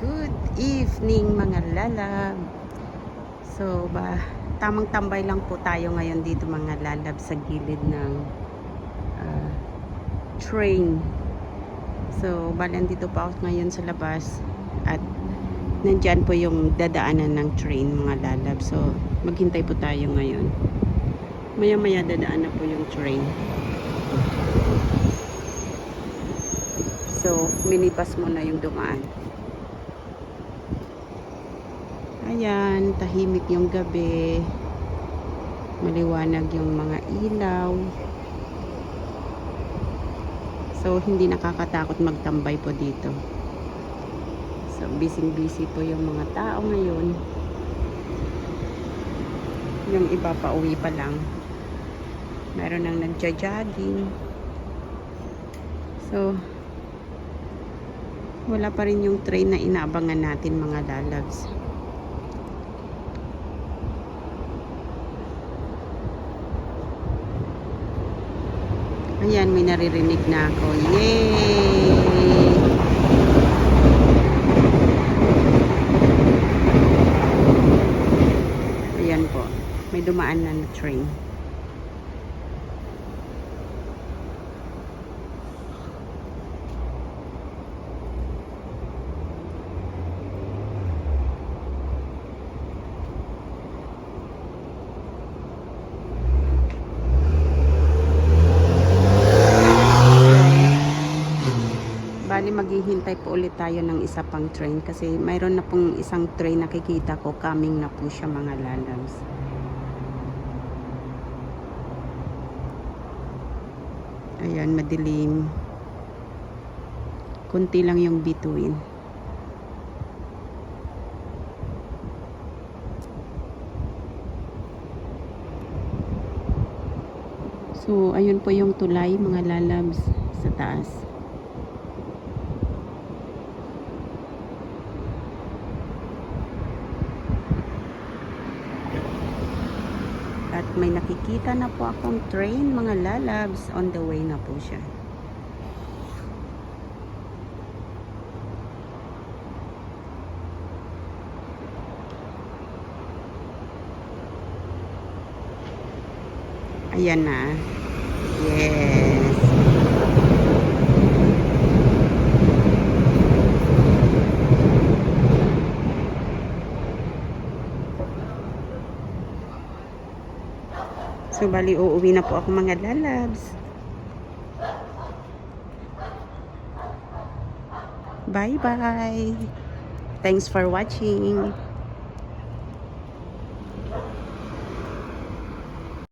Good evening mga lalab. So ba, tamang tambay lang po tayo ngayon dito mga lalab sa gilid ng ah, train. So bali dito pa ako ngayon sa labas at nandyan po yung dadaanan ng train mga lalab. So maghintay po tayo ngayon. Maya maya dadaan na po yung train. So minipas muna yung dumaan. Ayan, tahimik yung gabi. Maliwanag yung mga ilaw. So, hindi nakakatakot magtambay po dito. So, busy-busy po yung mga tao ngayon. Yung iba pa uwi pa lang. Meron nang nagja-jogging. So, wala pa rin yung train na inaabangan natin mga lalags. Ayan, may naririnig na ako. Yay! Ayan po. May dumaan na na train. Bali maghihintay po ulit tayo ng isa pang train kasi mayroon na pong isang train nakikita ko coming na po siya mga lalabs. Ayan, madilim. Kunti lang yung bituin. So, ayun po yung tulay mga lalabs sa taas. At may nakikita na po akong train, mga lalabs. On the way na po siya. Ayan na. Yes. So, bali, uuwi na po ako mga lalabs. Bye-bye. Thanks for watching.